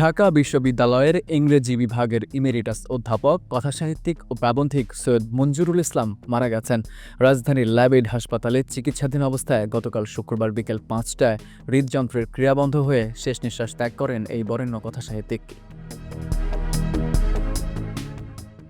ঢাকা বিশ্ববিদ্যালয়ের ইংরেজি বিভাগের ইমেরিটাস অধ্যাপক, কথাসাহিত্যিক ও প্রাবন্ধিক সৈয়দ মঞ্জুরুল ইসলাম মারা গেছেন। রাজধানীর ল্যাবেড হাসপাতালে চিকিৎসাধীন অবস্থায় গতকাল শুক্রবার বিকেল পাঁচটায় হৃদযন্ত্রের ক্রিয়া বন্ধ হয়ে শেষ নিঃশ্বাস ত্যাগ করেন এই বরেণ্য কথাসাহিত্যিক।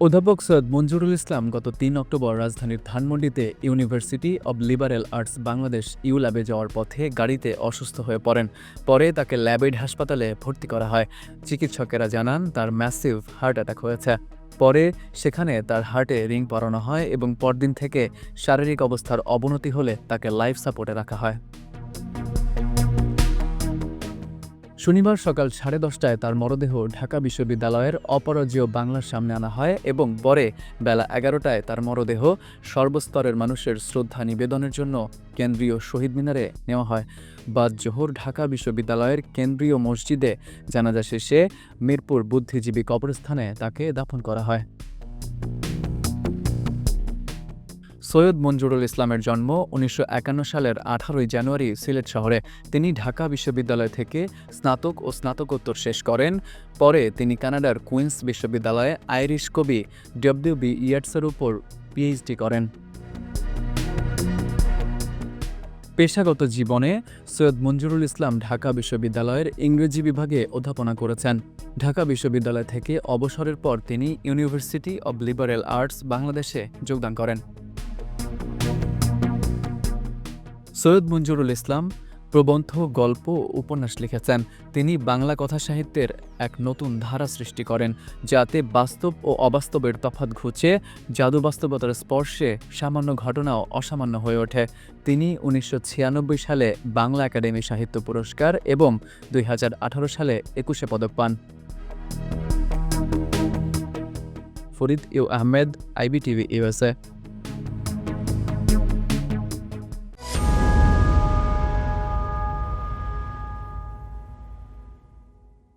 অধ্যাপক সৈয়দ মঞ্জুরুল ইসলাম গত তিন অক্টোবর রাজধানীর ধানমন্ডিতে university of liberal arts Bangladesh you ল্যাবে যাওয়ার পথে গাড়িতে অসুস্থ হয়ে পড়েন। পরে তাকে ল্যাবেড হাসপাতালে ভর্তি করা হয়। চিকিৎসকেরা জানান, তার ম্যাসিভ হার্ট অ্যাটাক হয়েছে। পরে সেখানে তার হার্টে রিং পরানো হয় এবং পরদিন থেকে শারীরিক অবস্থার অবনতি হলে তাকে লাইফ সাপোর্টে রাখা হয়। শনিবার সকাল সাড়ে দশটায় তার মরদেহ ঢাকা বিশ্ববিদ্যালয়ের অপরাজীয় বাংলার সামনে আনা হয় এবং পরে বেলা এগারোটায় তার মরদেহ সর্বস্তরের মানুষের শ্রদ্ধা নিবেদনের জন্য কেন্দ্রীয় শহীদ মিনারে নেওয়া হয়। বাদ জোহর ঢাকা বিশ্ববিদ্যালয়ের কেন্দ্রীয় মসজিদে জানাজা শেষে মিরপুর বুদ্ধিজীবী কবরস্থানে তাকে দাফন করা হয়। সৈয়দ মঞ্জুরুল ইসলামের জন্ম উনিশশো একান্ন সালের আঠারোই জানুয়ারি সিলেট শহরে। তিনি ঢাকা বিশ্ববিদ্যালয় থেকে স্নাতক ও স্নাতকোত্তর শেষ করেন। পরে তিনি কানাডার কুইন্স বিশ্ববিদ্যালয়ে আইরিশ কবি ডব্লিউ বি ইয়ার্টসের উপর পিএইচডি করেন। পেশাগত জীবনে সৈয়দ মঞ্জুরুল ইসলাম ঢাকা বিশ্ববিদ্যালয়ের ইংরেজি বিভাগে অধ্যাপনা করেছেন। ঢাকা বিশ্ববিদ্যালয় থেকে অবসরের পর তিনি ইউনিভার্সিটি অব লিবারেল আর্টস বাংলাদেশে যোগদান করেন। সৈয়দ মঞ্জুরুল ইসলাম প্রবন্ধ, গল্প উপন্যাস লিখেছেন। তিনি বাংলা কথা সাহিত্যের এক নতুন ধারা সৃষ্টি করেন, যাতে বাস্তব ও অবাস্তবের তফাৎ ঘুচে, জাদু বাস্তবতার স্পর্শে সামান্য ঘটনাও অসামান্য হয়ে ওঠে। তিনি উনিশশো ছিয়ানব্বই সালে বাংলা একাডেমি সাহিত্য পুরস্কার এবং দুই হাজার আঠারো সালে একুশে পদক পান। Farid U Ahmed, IBTV USA